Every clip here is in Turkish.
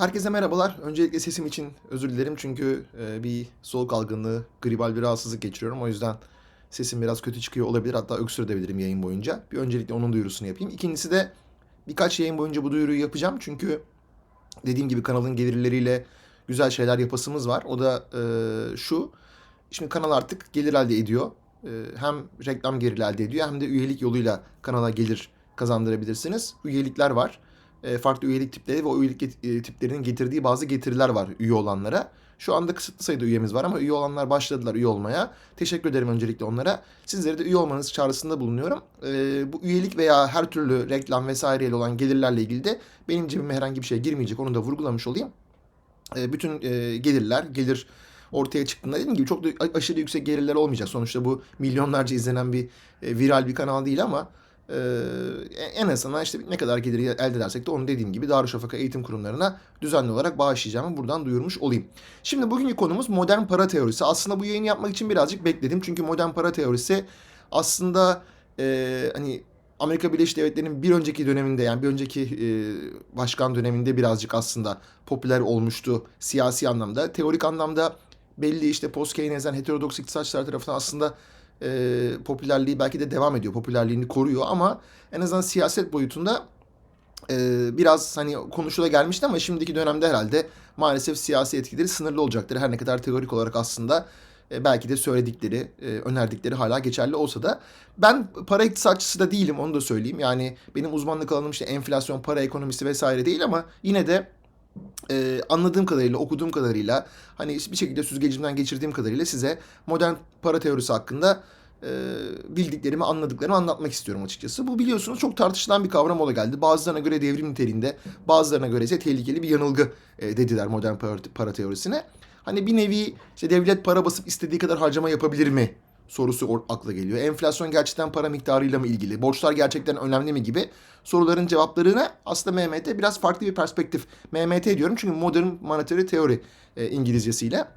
Herkese merhabalar. Öncelikle sesim için özür dilerim çünkü e, bir soğuk algınlığı, gribal bir rahatsızlık geçiriyorum. O yüzden sesim biraz kötü çıkıyor olabilir. Hatta öksürebilirim yayın boyunca. Bir öncelikle onun duyurusunu yapayım. İkincisi de birkaç yayın boyunca bu duyuruyu yapacağım. Çünkü dediğim gibi kanalın gelirleriyle güzel şeyler yapasımız var. O da e, şu. Şimdi kanal artık gelir elde ediyor. E, hem reklam geliri elde ediyor hem de üyelik yoluyla kanala gelir kazandırabilirsiniz. Üyelikler var. E, farklı üyelik tipleri ve o üyelik e, tiplerinin getirdiği bazı getiriler var üye olanlara. Şu anda kısıtlı sayıda üyemiz var ama üye olanlar başladılar üye olmaya. Teşekkür ederim öncelikle onlara. Sizlere de üye olmanız çağrısında bulunuyorum. E, bu üyelik veya her türlü reklam vesaireyle olan gelirlerle ilgili de benim cebime herhangi bir şey girmeyecek. Onu da vurgulamış olayım. E, bütün e, gelirler, gelir ortaya çıktığında dediğim gibi çok da aşırı yüksek gelirler olmayacak. Sonuçta bu milyonlarca izlenen bir e, viral bir kanal değil ama en azından işte ne kadar geliri elde edersek de onu dediğim gibi Darüşşafaka eğitim kurumlarına düzenli olarak bağışlayacağımı buradan duyurmuş olayım. Şimdi bugünkü konumuz modern para teorisi. Aslında bu yayını yapmak için birazcık bekledim. Çünkü modern para teorisi aslında e, hani Amerika Birleşik Devletleri'nin bir önceki döneminde yani bir önceki e, başkan döneminde birazcık aslında popüler olmuştu siyasi anlamda. Teorik anlamda belli işte post Keynesyen heterodoks iktisatçılar tarafından aslında e, popülerliği belki de devam ediyor. Popülerliğini koruyor ama en azından siyaset boyutunda e, biraz hani konuşula gelmişti ama şimdiki dönemde herhalde maalesef siyasi etkileri sınırlı olacaktır. Her ne kadar teorik olarak aslında e, belki de söyledikleri, e, önerdikleri hala geçerli olsa da ben para iktisatçısı da değilim onu da söyleyeyim. Yani benim uzmanlık alanım işte enflasyon, para ekonomisi vesaire değil ama yine de e, anladığım kadarıyla, okuduğum kadarıyla, hani bir şekilde süzgecimden geçirdiğim kadarıyla size modern para teorisi hakkında e, bildiklerimi, anladıklarımı anlatmak istiyorum açıkçası. Bu biliyorsunuz çok tartışılan bir kavram ola geldi. Bazılarına göre devrim niteliğinde, bazılarına göre ise tehlikeli bir yanılgı e, dediler modern para, para teorisine. Hani bir nevi işte devlet para basıp istediği kadar harcama yapabilir mi sorusu or- akla geliyor. Enflasyon gerçekten para miktarıyla mı ilgili? Borçlar gerçekten önemli mi gibi soruların cevaplarına aslında MMT biraz farklı bir perspektif. MMT diyorum çünkü Modern Monetary Theory e, İngilizcesiyle.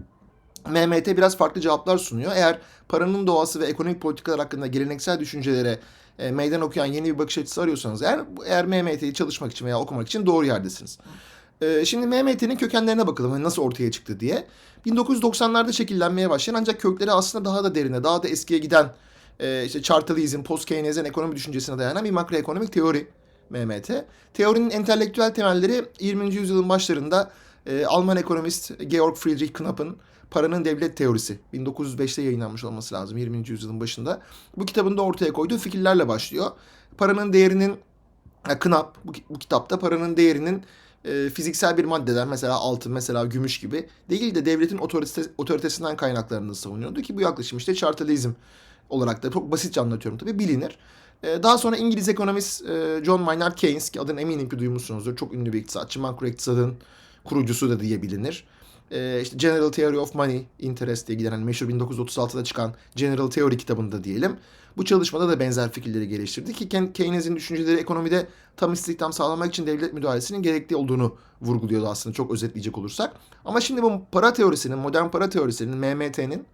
MMT biraz farklı cevaplar sunuyor. Eğer paranın doğası ve ekonomik politikalar hakkında geleneksel düşüncelere e, meydan okuyan yeni bir bakış açısı arıyorsanız eğer, eğer MMT'yi çalışmak için veya okumak için doğru yerdesiniz. E, şimdi MMT'nin kökenlerine bakalım hani nasıl ortaya çıktı diye. 1990'larda şekillenmeye başlayan ancak kökleri aslında daha da derine, daha da eskiye giden e, işte Chartalizm, post Keynesyen ekonomi düşüncesine dayanan bir makroekonomik teori MMT. Teorinin entelektüel temelleri 20. yüzyılın başlarında e, Alman ekonomist Georg Friedrich Knapp'ın Paranın Devlet Teorisi 1905'te yayınlanmış olması lazım 20. yüzyılın başında. Bu kitabında ortaya koyduğu fikirlerle başlıyor. Paranın değerinin ya Knapp bu kitapta paranın değerinin e, fiziksel bir maddeden mesela altın mesela gümüş gibi değil de devletin otorite, otoritesinden kaynaklarını savunuyordu ki bu yaklaşım işte Chartalizm olarak da çok basitçe anlatıyorum tabii bilinir. E, daha sonra İngiliz ekonomist e, John Maynard Keynes ki adını eminim ki duymuşsunuzdur. Çok ünlü bir iktisatçı. Makro iktisadın kurucusu da diye bilinir. E, işte General Theory of Money Interest diye giden hani meşhur 1936'da çıkan General Theory kitabında diyelim. Bu çalışmada da benzer fikirleri geliştirdi ki Keynes'in düşünceleri ekonomide tam istihdam sağlamak için devlet müdahalesinin gerekli olduğunu vurguluyordu aslında çok özetleyecek olursak. Ama şimdi bu para teorisinin, modern para teorisinin, MMT'nin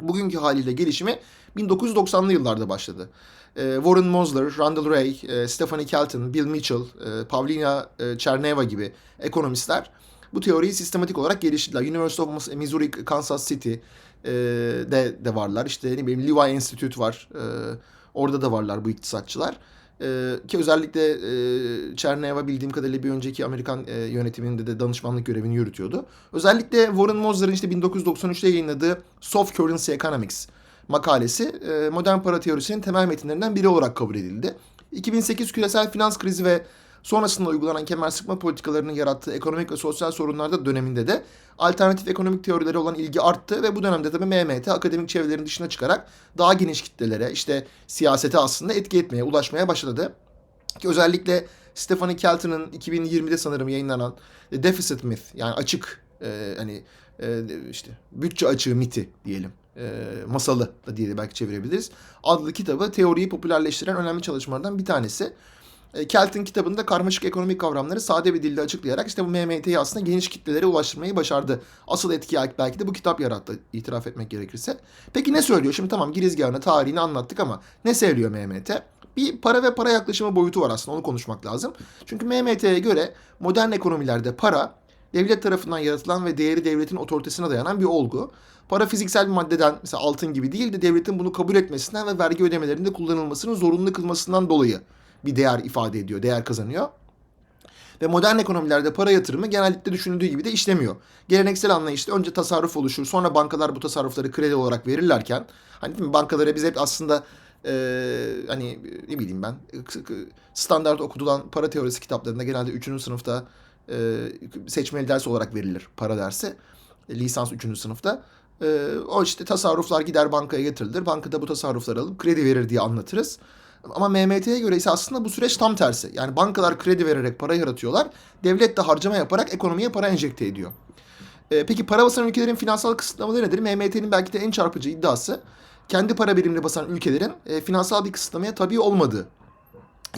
bugünkü haliyle gelişimi 1990'lı yıllarda başladı. Ee, Warren Mosler, Randall Ray, e, Stephanie Kelton, Bill Mitchell, e, Pavlina e, Cherneva gibi ekonomistler bu teoriyi sistematik olarak geliştirdiler. University of Missouri, Kansas City e, de, de varlar. İşte ne bileyim Levi Institute var. E, orada da varlar bu iktisatçılar. E, ki özellikle e, Cherneva bildiğim kadarıyla bir önceki Amerikan e, yönetiminde de danışmanlık görevini yürütüyordu. Özellikle Warren Mosler'ın işte 1993'te yayınladığı Soft Currency Economics makalesi e, modern para teorisinin temel metinlerinden biri olarak kabul edildi. 2008 küresel finans krizi ve sonrasında uygulanan kemer sıkma politikalarının yarattığı ekonomik ve sosyal sorunlarda döneminde de alternatif ekonomik teorilere olan ilgi arttı ve bu dönemde tabii MMT akademik çevrelerin dışına çıkarak daha geniş kitlelere işte siyasete aslında etki etmeye, ulaşmaya başladı. Ki özellikle Stephanie Kelton'ın 2020'de sanırım yayınlanan Deficit Myth yani açık e, hani e, işte bütçe açığı miti diyelim e, masalı da diye de belki çevirebiliriz. Adlı kitabı teoriyi popülerleştiren önemli çalışmalardan bir tanesi. E, Kelton kitabında karmaşık ekonomik kavramları sade bir dilde açıklayarak işte bu MMT'yi aslında geniş kitlelere ulaştırmayı başardı. Asıl etki belki de bu kitap yarattı itiraf etmek gerekirse. Peki ne söylüyor? Şimdi tamam girizgahını, tarihini anlattık ama ne söylüyor MMT? Bir para ve para yaklaşımı boyutu var aslında onu konuşmak lazım. Çünkü MMT'ye göre modern ekonomilerde para devlet tarafından yaratılan ve değeri devletin otoritesine dayanan bir olgu. Para fiziksel bir maddeden mesela altın gibi değil de devletin bunu kabul etmesinden ve vergi ödemelerinde kullanılmasını zorunlu kılmasından dolayı bir değer ifade ediyor, değer kazanıyor. Ve modern ekonomilerde para yatırımı genellikle düşünüldüğü gibi de işlemiyor. Geleneksel anlayışta önce tasarruf oluşur, sonra bankalar bu tasarrufları kredi olarak verirlerken, hani bankalara biz hep aslında e, hani ne bileyim ben standart okutulan para teorisi kitaplarında genelde 3. sınıfta e, seçmeli ders olarak verilir para dersi. E, lisans 3. sınıfta. E, o işte tasarruflar gider bankaya getirilir. Bankada bu tasarrufları alıp kredi verir diye anlatırız. Ama MMT'ye göre ise aslında bu süreç tam tersi. Yani bankalar kredi vererek para yaratıyorlar. Devlet de harcama yaparak ekonomiye para enjekte ediyor. E, peki para basan ülkelerin finansal kısıtlamaları nedir? MMT'nin belki de en çarpıcı iddiası kendi para birimini basan ülkelerin e, finansal bir kısıtlamaya tabi olmadığı.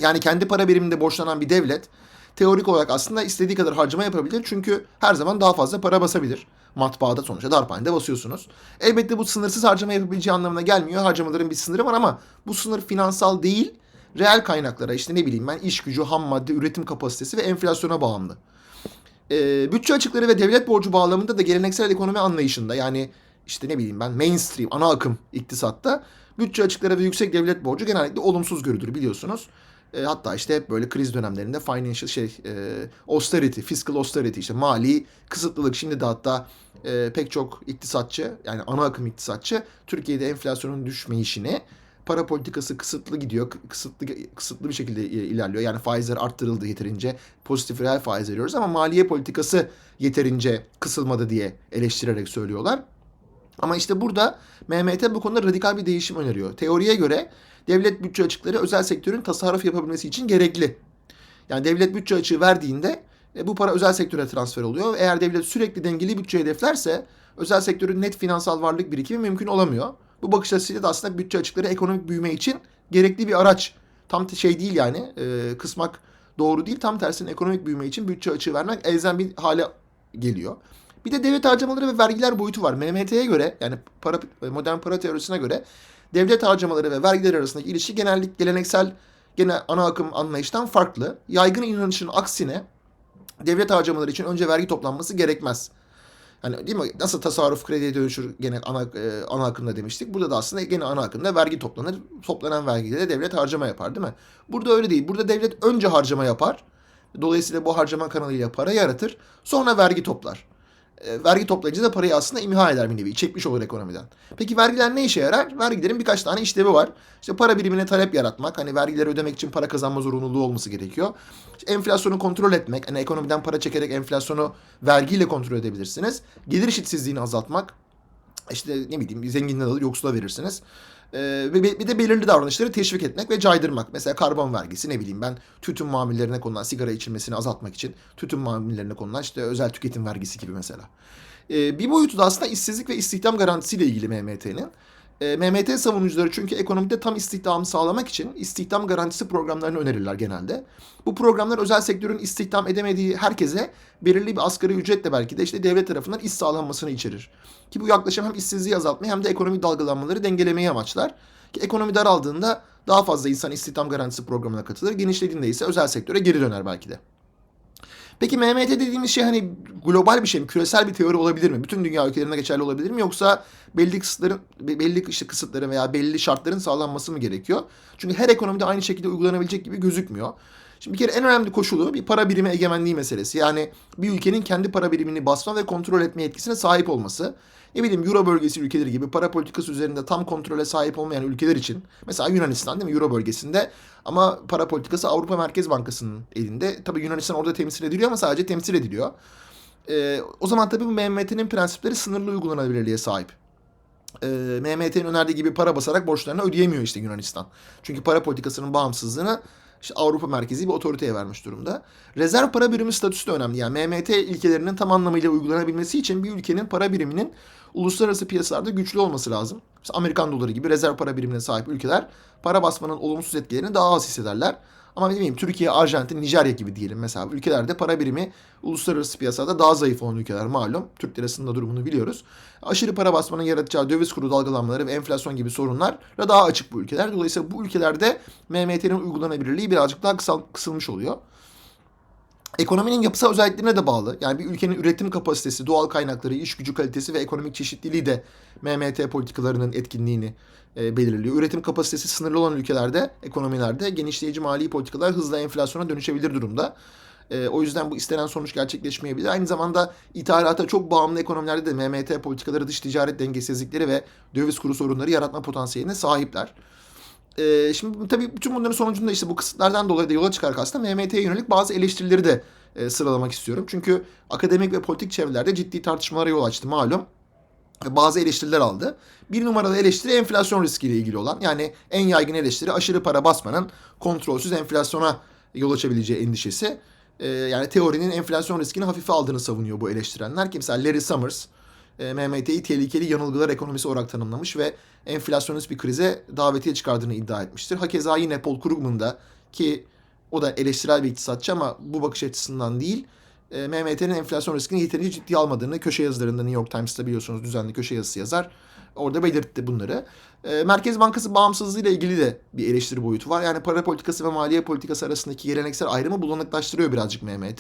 Yani kendi para biriminde borçlanan bir devlet teorik olarak aslında istediği kadar harcama yapabilir. Çünkü her zaman daha fazla para basabilir. Matbaada sonuçta darphanede basıyorsunuz. Elbette bu sınırsız harcama yapabileceği anlamına gelmiyor. Harcamaların bir sınırı var ama bu sınır finansal değil, reel kaynaklara işte ne bileyim ben iş gücü, ham madde, üretim kapasitesi ve enflasyona bağımlı. Ee, bütçe açıkları ve devlet borcu bağlamında da geleneksel ekonomi anlayışında yani işte ne bileyim ben mainstream, ana akım iktisatta bütçe açıkları ve yüksek devlet borcu genellikle olumsuz görülür biliyorsunuz. E, hatta işte hep böyle kriz dönemlerinde financial şey e, austerity, fiscal austerity işte mali kısıtlılık şimdi de hatta e, pek çok iktisatçı yani ana akım iktisatçı Türkiye'de enflasyonun düşmeyişini para politikası kısıtlı gidiyor. Kısıtlı kısıtlı bir şekilde ilerliyor. Yani faizler arttırıldı yeterince. Pozitif reel faiz veriyoruz ama maliye politikası yeterince kısılmadı diye eleştirerek söylüyorlar. Ama işte burada MMT bu konuda radikal bir değişim öneriyor. Teoriye göre devlet bütçe açıkları özel sektörün tasarruf yapabilmesi için gerekli. Yani devlet bütçe açığı verdiğinde e, bu para özel sektöre transfer oluyor. Eğer devlet sürekli dengeli bütçe hedeflerse özel sektörün net finansal varlık birikimi mümkün olamıyor. Bu bakış açısıyla da aslında bütçe açıkları ekonomik büyüme için gerekli bir araç. Tam şey değil yani e, kısmak doğru değil. Tam tersine ekonomik büyüme için bütçe açığı vermek elzem bir hale geliyor. Bir de devlet harcamaları ve vergiler boyutu var. MMT'ye göre yani para, modern para teorisine göre devlet harcamaları ve vergiler arasındaki ilişki genellik geleneksel gene ana akım anlayıştan farklı. Yaygın inanışın aksine devlet harcamaları için önce vergi toplanması gerekmez. Hani değil mi? Nasıl tasarruf krediye dönüşür gene ana, e, ana akımda demiştik. Burada da aslında gene ana akımda vergi toplanır. Toplanan vergiyle devlet harcama yapar değil mi? Burada öyle değil. Burada devlet önce harcama yapar. Dolayısıyla bu harcama kanalıyla para yaratır. Sonra vergi toplar e, vergi toplayıcı da parayı aslında imha eder bir nevi. Çekmiş olur ekonomiden. Peki vergiler ne işe yarar? Vergilerin birkaç tane işlevi var. İşte para birimine talep yaratmak. Hani vergileri ödemek için para kazanma zorunluluğu olması gerekiyor. İşte enflasyonu kontrol etmek. Hani ekonomiden para çekerek enflasyonu vergiyle kontrol edebilirsiniz. Gelir eşitsizliğini azaltmak. İşte ne bileyim zenginden alır yoksula verirsiniz. Ee, bir de belirli davranışları teşvik etmek ve caydırmak. Mesela karbon vergisi ne bileyim ben tütün mamullerine konulan sigara içilmesini azaltmak için tütün mamullerine konulan işte özel tüketim vergisi gibi mesela. Ee, bir boyutu da aslında işsizlik ve istihdam garantisiyle ilgili MMT'nin. E, MMT savunucuları çünkü ekonomide tam istihdamı sağlamak için istihdam garantisi programlarını önerirler genelde. Bu programlar özel sektörün istihdam edemediği herkese belirli bir asgari ücretle belki de işte devlet tarafından iş sağlanmasını içerir. Ki bu yaklaşım hem işsizliği azaltmayı hem de ekonomik dalgalanmaları dengelemeyi amaçlar. Ki ekonomi daraldığında daha fazla insan istihdam garantisi programına katılır. Genişlediğinde ise özel sektöre geri döner belki de. Peki MMT dediğimiz şey hani global bir şey mi? Küresel bir teori olabilir mi? Bütün dünya ülkelerine geçerli olabilir mi? Yoksa belli kısıtların belli işte kısıtların veya belli şartların sağlanması mı gerekiyor? Çünkü her ekonomide aynı şekilde uygulanabilecek gibi gözükmüyor. Şimdi bir kere en önemli koşulu bir para birimi egemenliği meselesi. Yani bir ülkenin kendi para birimini basma ve kontrol etme yetkisine sahip olması ne bileyim Euro bölgesi ülkeleri gibi para politikası üzerinde tam kontrole sahip olmayan ülkeler için mesela Yunanistan değil mi Euro bölgesinde ama para politikası Avrupa Merkez Bankası'nın elinde. Tabii Yunanistan orada temsil ediliyor ama sadece temsil ediliyor. Ee, o zaman tabii bu MMT'nin prensipleri sınırlı uygulanabilirliğe sahip. Ee, MMT'nin önerdiği gibi para basarak borçlarını ödeyemiyor işte Yunanistan. Çünkü para politikasının bağımsızlığını işte Avrupa merkezi bir otoriteye vermiş durumda. Rezerv para birimi statüsü de önemli. Yani MMT ilkelerinin tam anlamıyla uygulanabilmesi için bir ülkenin para biriminin uluslararası piyasalarda güçlü olması lazım. Mesela Amerikan doları gibi rezerv para birimine sahip ülkeler para basmanın olumsuz etkilerini daha az hissederler. Ama ne bileyim Türkiye, Arjantin, Nijerya gibi diyelim mesela. Ülkelerde para birimi uluslararası piyasada daha zayıf olan ülkeler malum. Türk lirasının da durumunu biliyoruz. Aşırı para basmanın yaratacağı döviz kuru dalgalanmaları ve enflasyon gibi sorunlarla daha açık bu ülkeler. Dolayısıyla bu ülkelerde MMT'nin uygulanabilirliği birazcık daha kısal, kısılmış oluyor. Ekonominin yapısal özelliklerine de bağlı. Yani bir ülkenin üretim kapasitesi, doğal kaynakları, iş gücü kalitesi ve ekonomik çeşitliliği de MMT politikalarının etkinliğini belirliyor. Üretim kapasitesi sınırlı olan ülkelerde, ekonomilerde genişleyici mali politikalar hızla enflasyona dönüşebilir durumda. E, o yüzden bu istenen sonuç gerçekleşmeyebilir. Aynı zamanda ithalata çok bağımlı ekonomilerde de MMT politikaları dış ticaret dengesizlikleri ve döviz kuru sorunları yaratma potansiyeline sahipler. E, şimdi tabii bütün bunların sonucunda işte bu kısıtlardan dolayı da yola çıkarak aslında MMT'ye yönelik bazı eleştirileri de e, sıralamak istiyorum. Çünkü akademik ve politik çevrelerde ciddi tartışmalara yol açtı malum bazı eleştiriler aldı. Bir numaralı eleştiri enflasyon riskiyle ilgili olan. Yani en yaygın eleştiri aşırı para basmanın kontrolsüz enflasyona yol açabileceği endişesi. Ee, yani teorinin enflasyon riskini hafife aldığını savunuyor bu eleştirenler. Ki mesela Larry Summers e, MMT'yi tehlikeli yanılgılar ekonomisi olarak tanımlamış ve enflasyonist bir krize davetiye çıkardığını iddia etmiştir. Hakeza yine Paul Krugman ki o da eleştirel bir iktisatçı ama bu bakış açısından değil e, MMT'nin enflasyon riskini yeterince ciddiye almadığını köşe yazılarında New York Times'ta biliyorsunuz düzenli köşe yazısı yazar. Orada belirtti bunları. E, Merkez Bankası bağımsızlığı ile ilgili de bir eleştiri boyutu var. Yani para politikası ve maliye politikası arasındaki geleneksel ayrımı bulanıklaştırıyor birazcık MMT.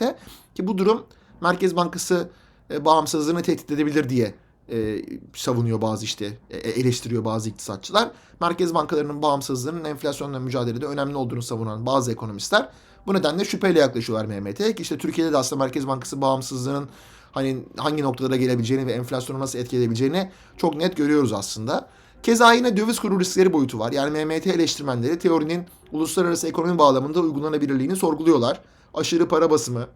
Ki bu durum Merkez Bankası e, bağımsızlığını tehdit edebilir diye e, savunuyor bazı işte e, eleştiriyor bazı iktisatçılar. Merkez bankalarının bağımsızlığının enflasyonla mücadelede önemli olduğunu savunan bazı ekonomistler bu nedenle şüpheyle yaklaşıyorlar MMT'ye. İşte Türkiye'de de aslında Merkez Bankası bağımsızlığının hani hangi noktalara gelebileceğini ve enflasyonu nasıl etkileyebileceğini çok net görüyoruz aslında. Keza yine döviz kuru riskleri boyutu var. Yani MMT eleştirmenleri teorinin uluslararası ekonomi bağlamında uygulanabilirliğini sorguluyorlar. Aşırı para basımı,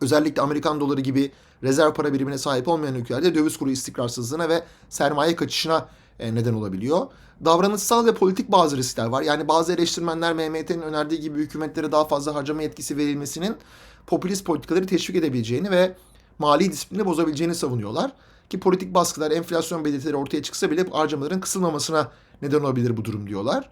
özellikle Amerikan doları gibi rezerv para birimine sahip olmayan ülkelerde döviz kuru istikrarsızlığına ve sermaye kaçışına neden olabiliyor. Davranışsal ve politik bazı riskler var. Yani bazı eleştirmenler MMT'nin önerdiği gibi hükümetlere daha fazla harcama yetkisi verilmesinin popülist politikaları teşvik edebileceğini ve mali disiplini bozabileceğini savunuyorlar. Ki politik baskılar, enflasyon belirtileri ortaya çıksa bile harcamaların kısılmamasına neden olabilir bu durum diyorlar.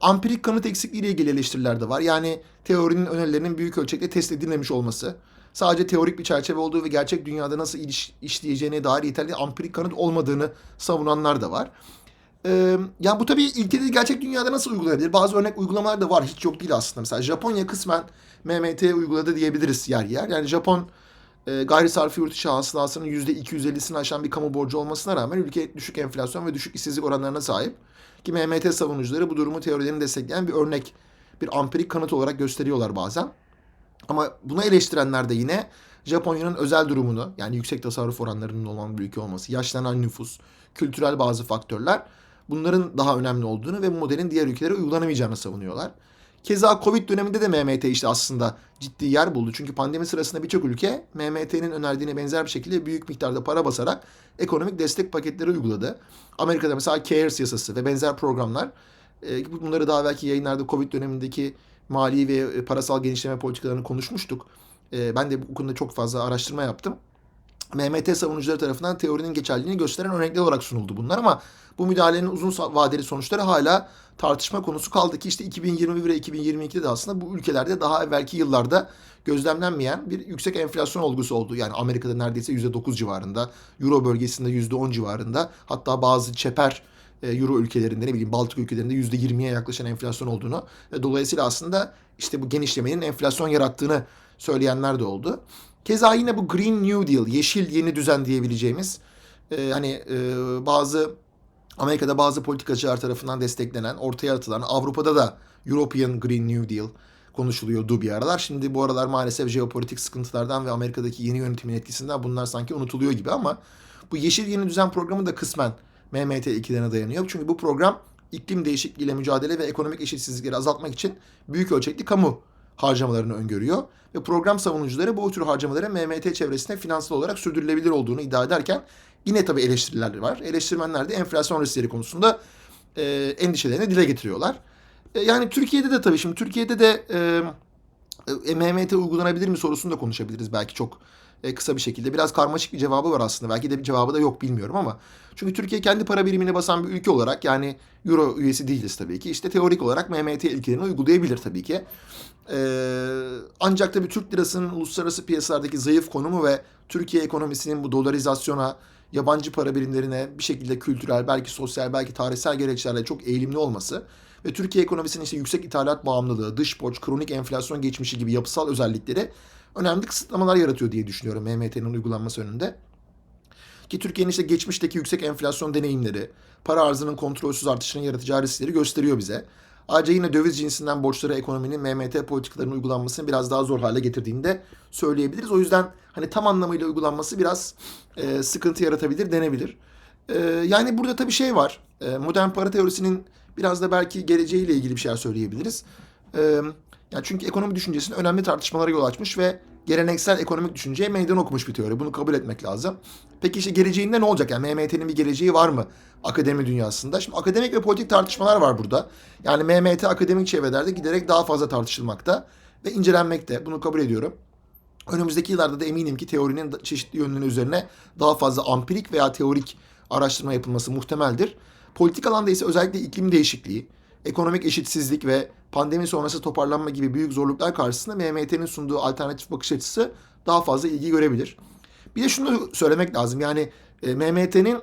Ampirik kanıt eksikliği ile ilgili eleştiriler de var. Yani teorinin önerilerinin büyük ölçekte test edilmemiş olması, sadece teorik bir çerçeve olduğu ve gerçek dünyada nasıl iş, işleyeceğine dair yeterli ampirik kanıt olmadığını savunanlar da var. Ee, yani bu tabii ilkede gerçek dünyada nasıl uygulanabilir? Bazı örnek uygulamalar da var. Hiç yok değil aslında. Mesela Japonya kısmen MMT uyguladı diyebiliriz yer yer. Yani Japon e, gayri sarfi yurt içi hasılasının %250'sini aşan bir kamu borcu olmasına rağmen ülke düşük enflasyon ve düşük işsizlik oranlarına sahip. Ki MMT savunucuları bu durumu teorilerini destekleyen bir örnek, bir ampirik kanıt olarak gösteriyorlar bazen. Ama buna eleştirenler de yine Japonya'nın özel durumunu yani yüksek tasarruf oranlarının olan bir ülke olması, yaşlanan nüfus, kültürel bazı faktörler bunların daha önemli olduğunu ve bu modelin diğer ülkelere uygulanamayacağını savunuyorlar. Keza Covid döneminde de MMT işte aslında ciddi yer buldu. Çünkü pandemi sırasında birçok ülke MMT'nin önerdiğine benzer bir şekilde büyük miktarda para basarak ekonomik destek paketleri uyguladı. Amerika'da mesela CARES yasası ve benzer programlar e, bunları daha belki yayınlarda Covid dönemindeki mali ve parasal genişleme politikalarını konuşmuştuk. E, ben de bu konuda çok fazla araştırma yaptım. MMT savunucuları tarafından teorinin geçerliliğini gösteren örnekler olarak sunuldu bunlar ama bu müdahalenin uzun vadeli sonuçları hala tartışma konusu kaldı ki işte 2021 ve 2022'de de aslında bu ülkelerde daha evvelki yıllarda gözlemlenmeyen bir yüksek enflasyon olgusu oldu. Yani Amerika'da neredeyse %9 civarında, Euro bölgesinde %10 civarında hatta bazı çeper e, Euro ülkelerinde ne bileyim Baltık ülkelerinde %20'ye yaklaşan enflasyon olduğunu ve dolayısıyla aslında işte bu genişlemenin enflasyon yarattığını söyleyenler de oldu. Keza yine bu Green New Deal, yeşil yeni düzen diyebileceğimiz e, hani e, bazı Amerika'da bazı politikacılar tarafından desteklenen, ortaya atılan, Avrupa'da da European Green New Deal konuşuluyordu bir aralar. Şimdi bu aralar maalesef jeopolitik sıkıntılardan ve Amerika'daki yeni yönetimin etkisinden bunlar sanki unutuluyor gibi ama bu Yeşil Yeni Düzen programı da kısmen MMT ikilerine dayanıyor. Çünkü bu program iklim değişikliğiyle mücadele ve ekonomik eşitsizlikleri azaltmak için büyük ölçekli kamu harcamalarını öngörüyor. Ve program savunucuları bu tür harcamaların MMT çevresinde finansal olarak sürdürülebilir olduğunu iddia ederken yine tabii eleştiriler var. Eleştirmenler de enflasyon riskleri konusunda e, endişelerini dile getiriyorlar. E, yani Türkiye'de de tabii şimdi Türkiye'de de e, e, MMT uygulanabilir mi sorusunu da konuşabiliriz belki çok e, kısa bir şekilde. Biraz karmaşık bir cevabı var aslında. Belki de bir cevabı da yok bilmiyorum ama. Çünkü Türkiye kendi para birimine basan bir ülke olarak yani Euro üyesi değiliz tabii ki. İşte teorik olarak MMT ilkelerini uygulayabilir tabii ki. Ee, ancak tabii Türk lirasının uluslararası piyasalardaki zayıf konumu ve Türkiye ekonomisinin bu dolarizasyona, yabancı para birimlerine bir şekilde kültürel, belki sosyal, belki tarihsel gerekçelerle çok eğilimli olması ve Türkiye ekonomisinin işte yüksek ithalat bağımlılığı, dış borç, kronik enflasyon geçmişi gibi yapısal özellikleri önemli kısıtlamalar yaratıyor diye düşünüyorum MMT'nin uygulanması önünde. Ki Türkiye'nin işte geçmişteki yüksek enflasyon deneyimleri, para arzının kontrolsüz artışının yaratacağı riskleri gösteriyor bize. Ayrıca yine döviz cinsinden borçları ekonominin MMT politikalarının uygulanmasını biraz daha zor hale getirdiğini de söyleyebiliriz. O yüzden hani tam anlamıyla uygulanması biraz e, sıkıntı yaratabilir denebilir. E, yani burada tabii şey var. E, modern para teorisinin biraz da belki geleceğiyle ilgili bir şeyler söyleyebiliriz. E, yani çünkü ekonomi düşüncesinin önemli tartışmalara yol açmış ve geleneksel ekonomik düşünceye meydan okumuş bir teori. Bunu kabul etmek lazım. Peki işte geleceğinde ne olacak? Yani MMT'nin bir geleceği var mı akademi dünyasında? Şimdi akademik ve politik tartışmalar var burada. Yani MMT akademik çevrelerde giderek daha fazla tartışılmakta ve incelenmekte. Bunu kabul ediyorum. Önümüzdeki yıllarda da eminim ki teorinin çeşitli yönleri üzerine daha fazla ampirik veya teorik araştırma yapılması muhtemeldir. Politik alanda ise özellikle iklim değişikliği, ekonomik eşitsizlik ve pandemi sonrası toparlanma gibi büyük zorluklar karşısında MMT'nin sunduğu alternatif bakış açısı daha fazla ilgi görebilir. Bir de şunu söylemek lazım. Yani e, MMT'nin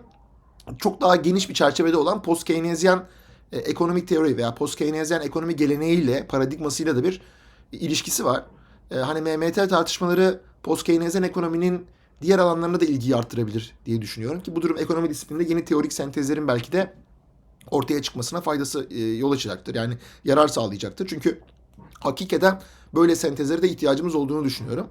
çok daha geniş bir çerçevede olan post Keynesyen e, ekonomik teori veya post Keynesyen ekonomi geleneğiyle, paradigmasıyla da bir ilişkisi var. E, hani MMT tartışmaları post Keynesyen ekonominin diğer alanlarına da ilgiyi arttırabilir diye düşünüyorum ki bu durum ekonomi disiplininde yeni teorik sentezlerin belki de ortaya çıkmasına faydası e, yol açacaktır. Yani yarar sağlayacaktır. Çünkü hakikaten böyle sentezlere de ihtiyacımız olduğunu düşünüyorum.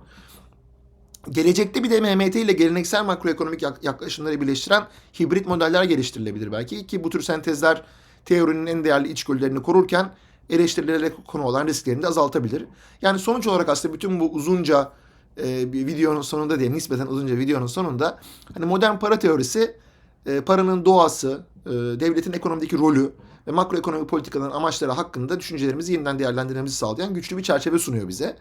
Gelecekte bir de MMT ile geleneksel makroekonomik yaklaşımları birleştiren hibrit modeller geliştirilebilir belki ki bu tür sentezler teorinin en değerli içgörülerini korurken eleştirilere konu olan risklerini de azaltabilir. Yani sonuç olarak aslında bütün bu uzunca e, bir videonun sonunda diye nispeten uzunca videonun sonunda hani modern para teorisi e, paranın doğası, e, devletin ekonomideki rolü ve makroekonomik politikaların amaçları hakkında düşüncelerimizi yeniden değerlendirmemizi sağlayan güçlü bir çerçeve sunuyor bize.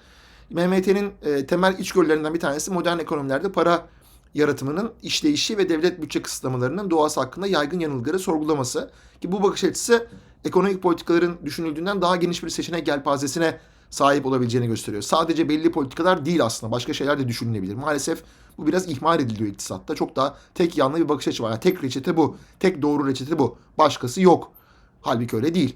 MMT'nin e, temel içgörülerinden bir tanesi modern ekonomilerde para yaratımının işleyişi ve devlet bütçe kısıtlamalarının doğası hakkında yaygın yanılgıları sorgulaması. Ki bu bakış açısı ekonomik politikaların düşünüldüğünden daha geniş bir seçenek gelpazesine sahip olabileceğini gösteriyor. Sadece belli politikalar değil aslında. Başka şeyler de düşünülebilir. Maalesef bu biraz ihmal ediliyor iktisatta. Çok daha tek yanlı bir bakış açı var. Yani tek reçete bu. Tek doğru reçete bu. Başkası yok. Halbuki öyle değil.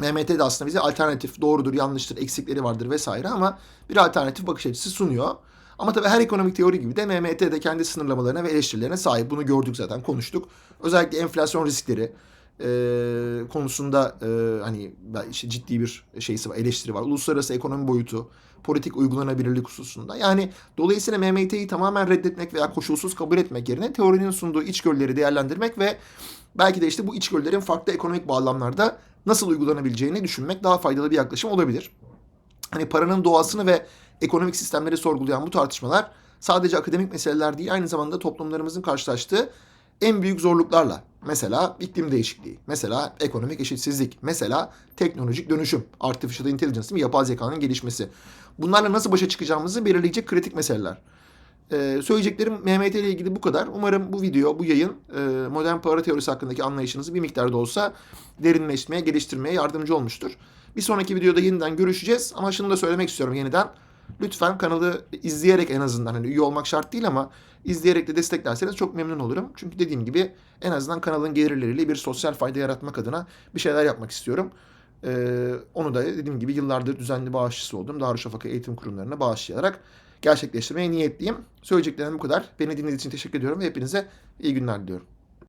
MMT de aslında bize alternatif, doğrudur, yanlıştır, eksikleri vardır vesaire ama bir alternatif bakış açısı sunuyor. Ama tabii her ekonomik teori gibi de MMT de kendi sınırlamalarına ve eleştirilerine sahip. Bunu gördük zaten, konuştuk. Özellikle enflasyon riskleri e, konusunda e, hani işte ciddi bir şeysi var, eleştiri var. Uluslararası ekonomi boyutu, politik uygulanabilirlik hususunda. Yani dolayısıyla MMT'yi tamamen reddetmek veya koşulsuz kabul etmek yerine teorinin sunduğu içgörüleri değerlendirmek ve belki de işte bu içgörülerin farklı ekonomik bağlamlarda nasıl uygulanabileceğini düşünmek daha faydalı bir yaklaşım olabilir. Hani paranın doğasını ve ekonomik sistemleri sorgulayan bu tartışmalar sadece akademik meseleler değil aynı zamanda toplumlarımızın karşılaştığı en büyük zorluklarla mesela iklim değişikliği, mesela ekonomik eşitsizlik, mesela teknolojik dönüşüm, artificial intelligence, yapay zekanın gelişmesi. Bunlarla nasıl başa çıkacağımızı belirleyecek kritik meseleler. Ee, söyleyeceklerim MMT ile ilgili bu kadar. Umarım bu video, bu yayın e, modern para teorisi hakkındaki anlayışınızı bir miktar da olsa derinleşmeye, geliştirmeye yardımcı olmuştur. Bir sonraki videoda yeniden görüşeceğiz ama şunu da söylemek istiyorum yeniden. Lütfen kanalı izleyerek en azından hani üye olmak şart değil ama izleyerek de desteklerseniz çok memnun olurum. Çünkü dediğim gibi en azından kanalın gelirleriyle bir sosyal fayda yaratmak adına bir şeyler yapmak istiyorum. Ee, onu da dediğim gibi yıllardır düzenli bağışçısı oldum. Darüşşafaka eğitim kurumlarına bağışlayarak gerçekleştirmeye niyetliyim. Söyleyeceklerim bu kadar. Beni dinlediğiniz için teşekkür ediyorum ve hepinize iyi günler diliyorum.